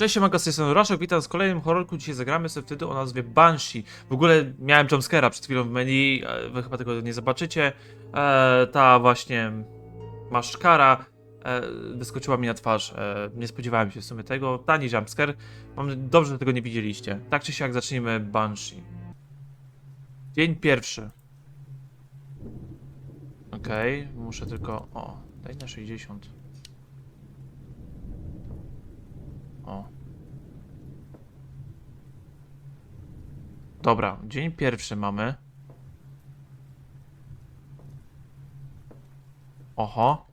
Cześć, siemanko, z tej strony Raszek, witam z kolejnym horrorku. Dzisiaj zagramy sobie wtedy o nazwie Banshee. W ogóle miałem jumpscare'a przed chwilą w menu, e, wy chyba tego nie zobaczycie. E, ta właśnie maszkara e, wyskoczyła mi na twarz. E, nie spodziewałem się w sumie tego. Tani jumpscare. Mam dobrze, że tego nie widzieliście. Tak czy siak zacznijmy Banshee. Dzień pierwszy. Okej, muszę tylko... O, daj na 60. O. Dobra, dzień pierwszy mamy. Oho.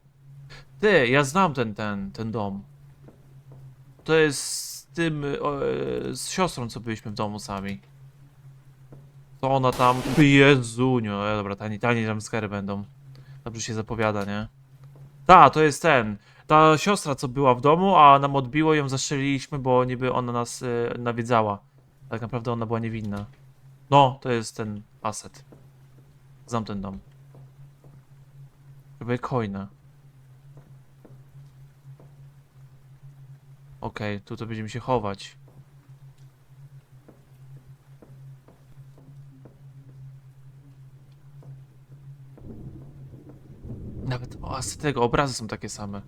Ty, ja znam ten, ten, ten dom. To jest z tym, o, e, z siostrą, co byliśmy w domu sami. Co ona tam... Jezuniu, e, dobra, tani, tani jumpscary będą. Dobrze się zapowiada, nie? Ta, to jest ten. Ta siostra, co była w domu, a nam odbiło, ją zastrzeliliśmy, bo niby ona nas y, nawiedzała. Tak naprawdę ona była niewinna. No, to jest ten aset. Znam ten dom. Próbuję coina. Okej, tu to będziemy się chować. Nawet o, tego obrazy są takie same.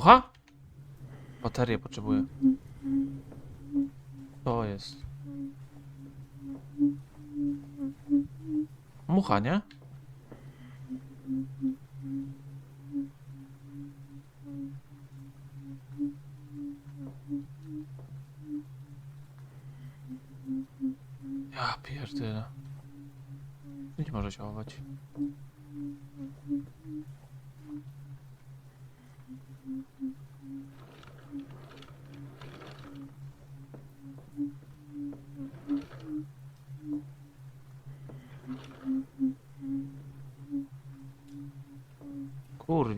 Mucha? Baterię potrzebuję. To jest. Mucha, nie? Ja pierdolę. Nie może się chować.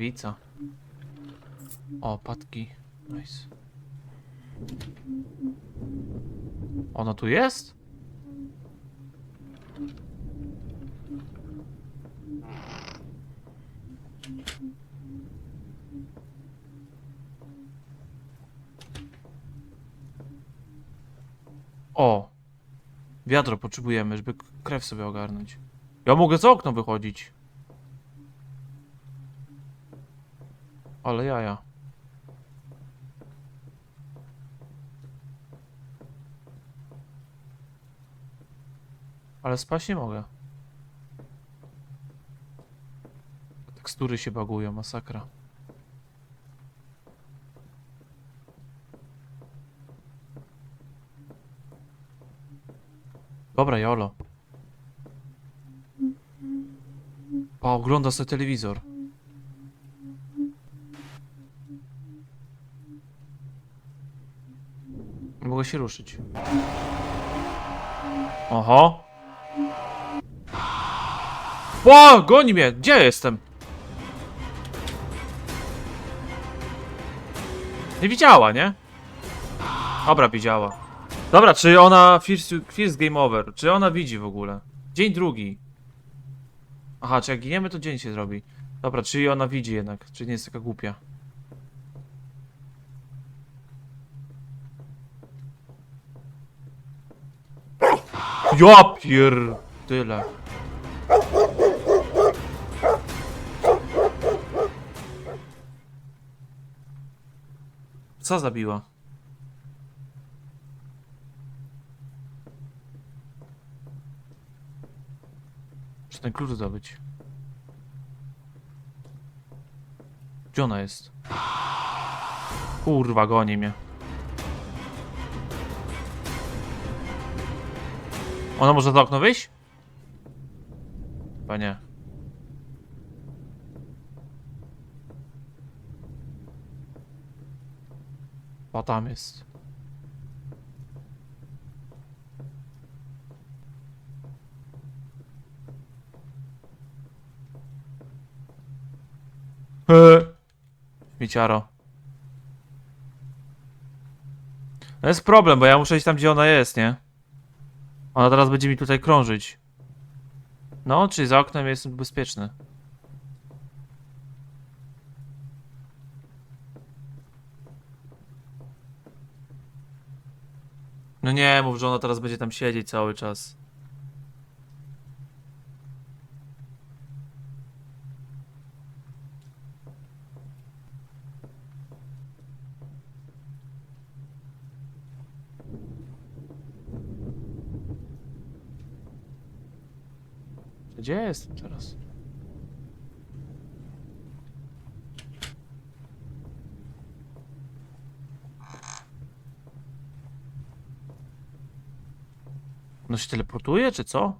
Kurwica. O, patki. Nice. Ona tu jest? O! Wiadro potrzebujemy, żeby krew sobie ogarnąć. Ja mogę za okno wychodzić. Ale jaja. Ale spać nie mogę. Tekstury się bagują, masakra. Dobra, Jolo. Pa, ogląda sobie telewizor. Mogę się ruszyć. Oho. O, goni mnie! Gdzie jestem? Nie widziała, nie? Dobra, widziała. Dobra, czy ona... First, first game over. Czy ona widzi w ogóle? Dzień drugi. Aha, czy jak giniemy, to dzień się zrobi. Dobra, czyli ona widzi jednak. Czy nie jest taka głupia. Ja pier... Tyle. Co zabiła? Muszę ten klucz zdobyć. Gdzie ona jest? Kurwa, goni mnie. Ona może za okno wyjść? Chyba nie. A tam jest. Śmieciaro. To jest problem, bo ja muszę iść tam, gdzie ona jest, nie? Ona teraz będzie mi tutaj krążyć. No, czyli za oknem jest bezpieczny. No nie, mów, że ona teraz będzie tam siedzieć cały czas. Gdzie jestem teraz? No się teleportuje, czy co?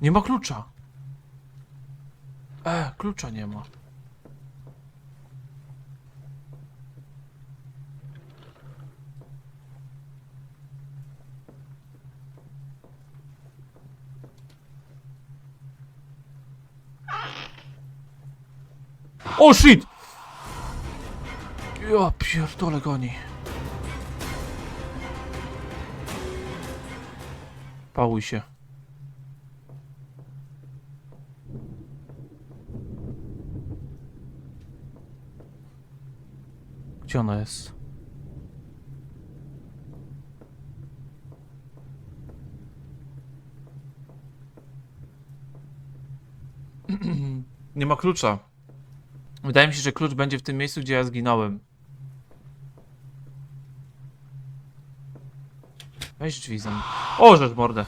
Nie ma klucza. E, klucza nie ma. O shit! Ja pierdolę goni. Pałuj się. Gdzie ona jest? Nie ma klucza. Wydaje mi się, że klucz będzie w tym miejscu, gdzie ja zginąłem. Weź drzwi za mną. O, rzecz mordę.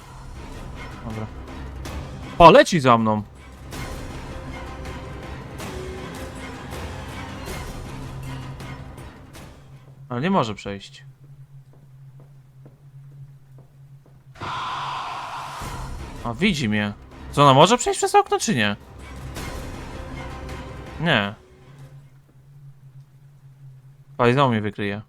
Dobra. O, leci za mną. Ale nie może przejść. A, widzi mnie. Co, ona może przejść przez okno, czy nie? Nie. Ale znowu mnie wykryje.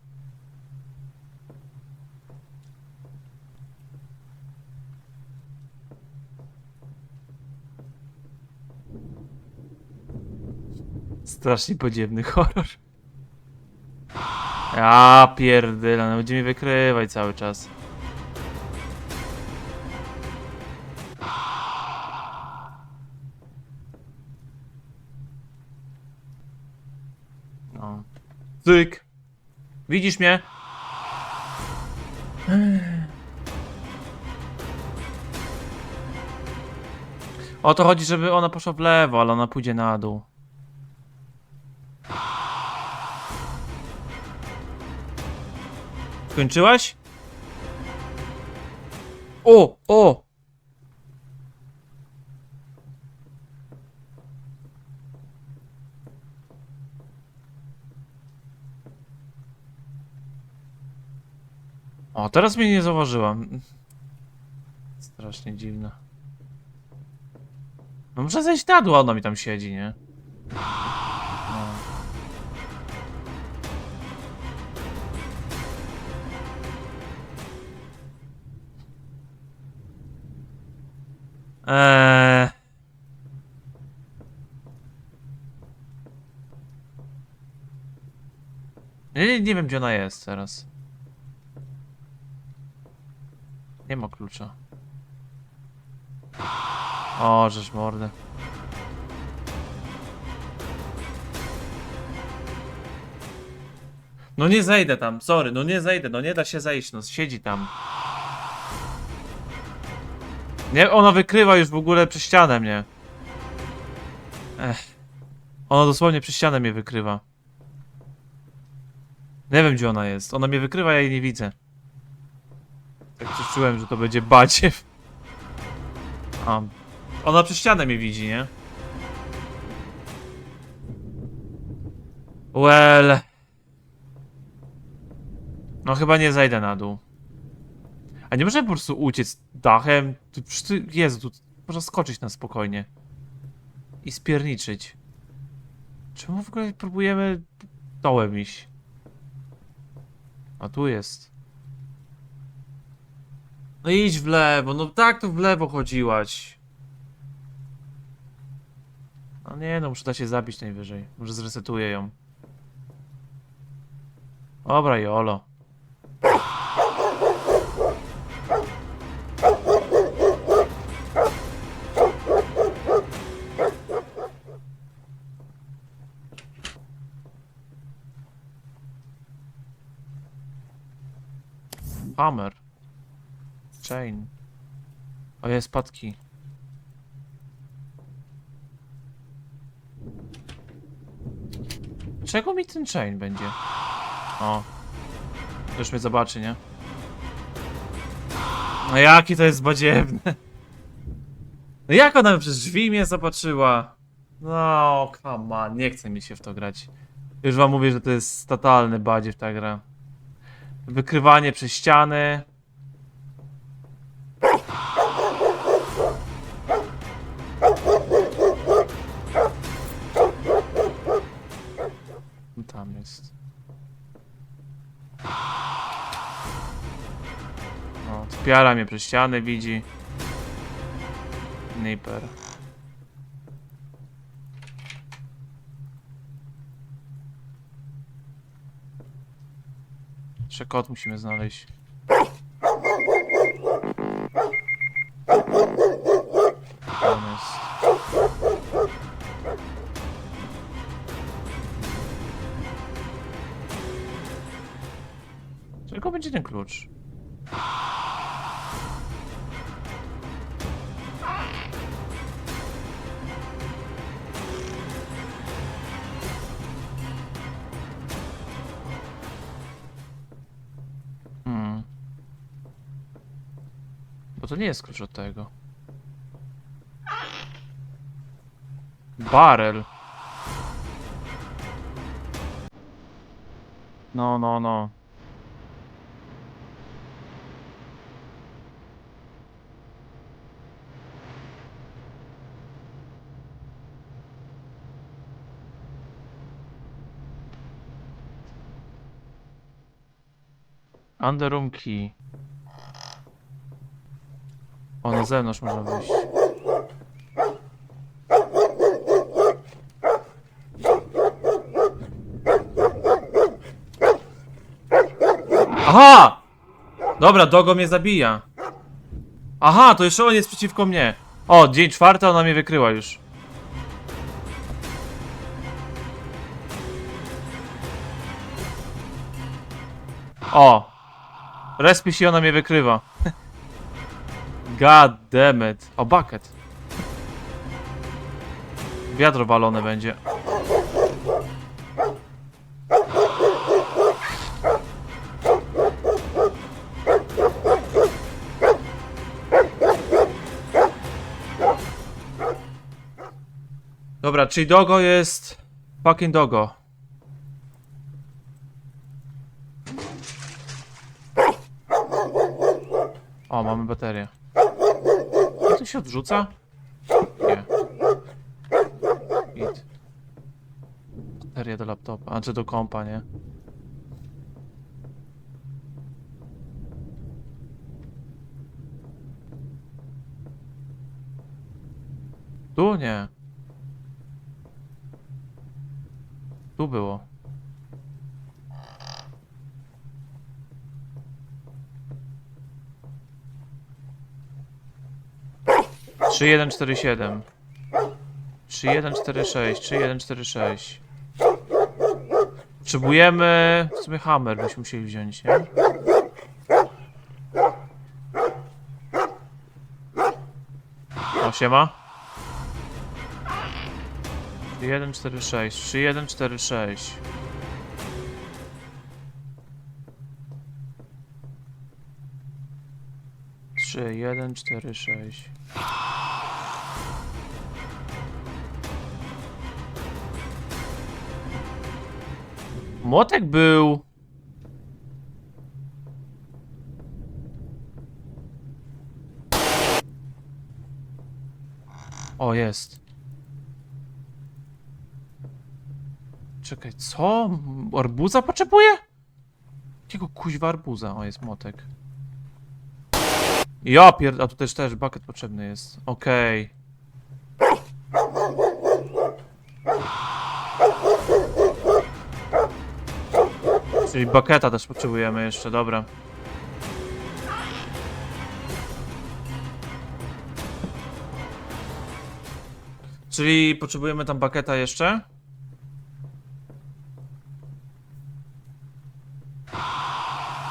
Strasznie podziemny horror. Ja pierdyle, no będzie mnie wykrywać cały czas. Cyk. Widzisz mnie? O to chodzi, żeby ona poszła w lewo, ale ona pójdzie na dół. Skończyłaś? O, o! O, teraz mnie nie zauważyłam. Strasznie dziwne. No muszę zejść na dół, ona mi tam siedzi, nie? No. Eee... Nie, nie wiem, gdzie ona jest teraz. Nie ma klucza. O, żeż mordę. No nie zejdę tam, sorry, no nie zejdę, no nie da się zejść, no siedzi tam. Nie, ona wykrywa już w ogóle przez ścianę mnie. Ech. Ona dosłownie przez ścianę mnie wykrywa. Nie wiem gdzie ona jest. Ona mnie wykrywa, ja jej nie widzę. Tak coś czułem, że to będzie badziew. A. Ona przez ścianę mnie widzi, nie? Well. No chyba nie zajdę na dół. A nie można po prostu uciec dachem? Jezu, tu można skoczyć na spokojnie. I spierniczyć. Czemu w ogóle próbujemy dołem iść? A tu jest. No idź w lewo, no tak to w lewo chodziłaś. No nie no, muszę da się zabić najwyżej. Może zresetuję ją. Dobra, jolo. Hammer. Chain. O, jest spadki. Czego mi ten chain będzie? O. Już mnie zobaczy, nie? No jaki to jest badziewny. No jak ona przez drzwi mnie zobaczyła? No, come on, nie chce mi się w to grać. Już wam mówię, że to jest totalny badziew ta gra. Wykrywanie przez ściany. Tam jest. O, wpiara mnie przez ściany, widzi. Nipper. Jeszcze kot musimy znaleźć. Czego będzie ten klucz? Hmm. Bo to nie jest klucz od tego. Barel. No, no, no. Underroom key. O, na zewnątrz można wyjść. Aha! Dobra, Dogo mnie zabija. Aha, to jeszcze on jest przeciwko mnie. O, dzień czwarty, ona mnie wykryła już. O! Respi się ona mnie wykrywa. God damn it. O, bucket. Wiadro walone będzie. Dobra, czyli Dogo jest... Fucking Dogo. O, mamy baterię. I to się odrzuca? Nie. Git. Bateria do laptopa, a czy do kompa, nie? Tu nie. Tu było. 3147 3146 3146 Potrzebujemy... W sumie hammer byśmy musieli wziąć, nie? O, siema. 3146 3146 Młotek był. O, jest. Czekaj, co? Arbuza potrzebuję? Jakiego kuźwa arbuza? O, jest młotek. Ja pierd... A tu też też bucket potrzebny jest. Okej. Czyli baketa też potrzebujemy jeszcze, dobra. Czyli potrzebujemy tam baketa jeszcze?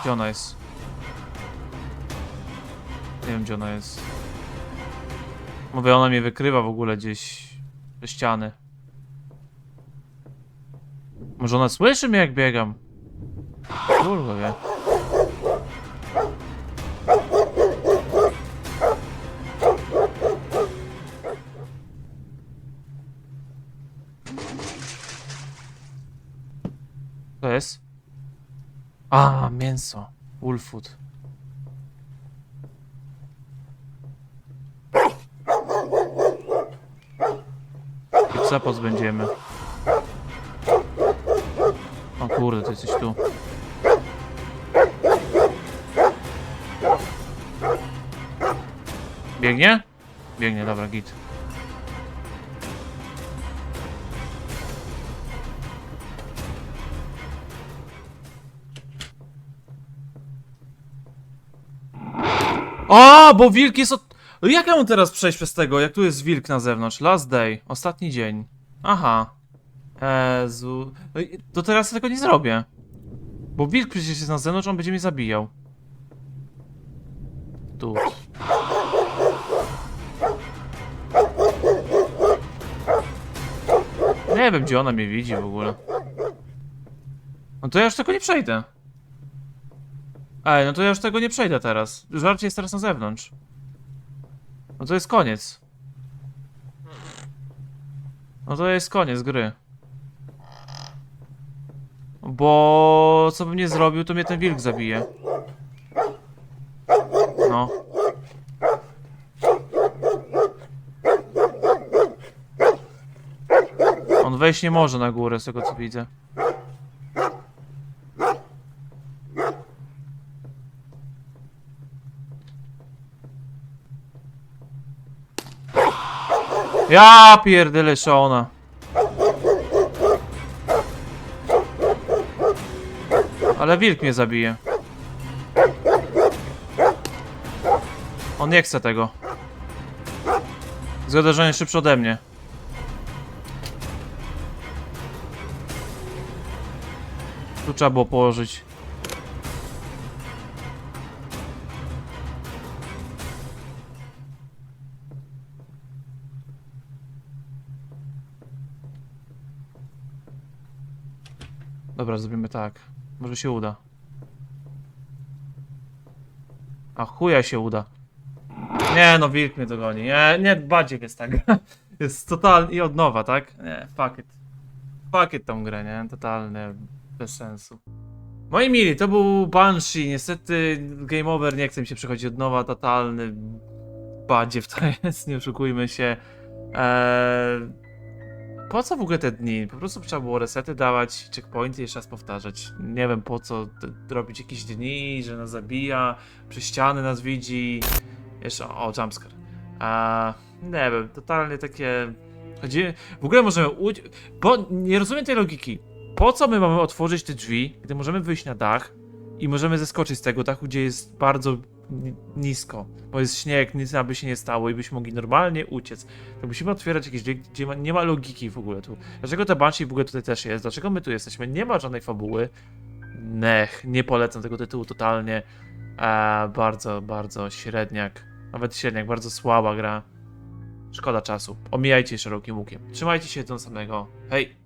Gdzie ona jest? Nie wiem gdzie ona jest. Mówię, ona mnie wykrywa w ogóle gdzieś ze ściany. Może ona słyszy mnie jak biegam? Kurwa wie. To jest? A, mięso. Woolfood. I psa pozbędziemy. O kurde, ty jesteś tu. Biegnie? Biegnie, dobra, git. O, bo wilk jest od... Jak ja mam teraz przejść przez tego, jak tu jest wilk na zewnątrz? Last day, ostatni dzień. Aha. Jezu. No To teraz tego nie zrobię. Bo wilk przecież jest na zewnątrz, on będzie mnie zabijał. Tu. Nie wiem, gdzie ona mnie widzi w ogóle. No to ja już tego nie przejdę. Ej, no to ja już tego nie przejdę teraz. Żarcie jest teraz na zewnątrz. No to jest koniec. No to jest koniec gry. Bo co bym nie zrobił, to mnie ten wilk zabije. No. On wejść nie może na górę, z tego co widzę. Ja pierdolę Shona. Ale wilk mnie zabije. On nie chce tego. Zgoda, że on jest szybszy ode mnie. Trzeba było położyć. Dobra, zrobimy tak. Może się uda. A chuja się uda. Nie no, wilk mnie dogoni. Nie, nie, Badziek jest tak. Jest totalnie i od nowa, tak? Nie. Fuck it tą grę, nie? Totalnie bez sensu. Moi mili, to był Banshee. Niestety game over, nie chce mi się przechodzić od nowa. Totalny badziew to jest, nie oszukujmy się. Eee, po co w ogóle te dni? Po prostu trzeba było resety dawać, checkpointy jeszcze raz powtarzać. Nie wiem po co robić jakieś dni, że nas zabija, przy ściany nas widzi. Jeszcze, o, jumpscare. A, nie wiem, totalnie takie... Chodzi... W ogóle możemy. Bo nie rozumiem tej logiki. Po co my mamy otworzyć te drzwi, gdy możemy wyjść na dach i możemy zeskoczyć z tego dachu, gdzie jest bardzo ni- nisko, bo jest śnieg, nic aby się nie stało i byśmy mogli normalnie uciec. To musimy otwierać jakieś drzwi, gdzie ma, nie ma logiki w ogóle tu. Dlaczego ta Banshee w ogóle tutaj też jest? Dlaczego my tu jesteśmy? Nie ma żadnej fabuły. Nech, nie polecam tego tytułu totalnie. E, bardzo, bardzo średniak. Nawet średniak, bardzo słaba gra. Szkoda czasu. Omijajcie szerokim łukiem. Trzymajcie się do następnego. Hej!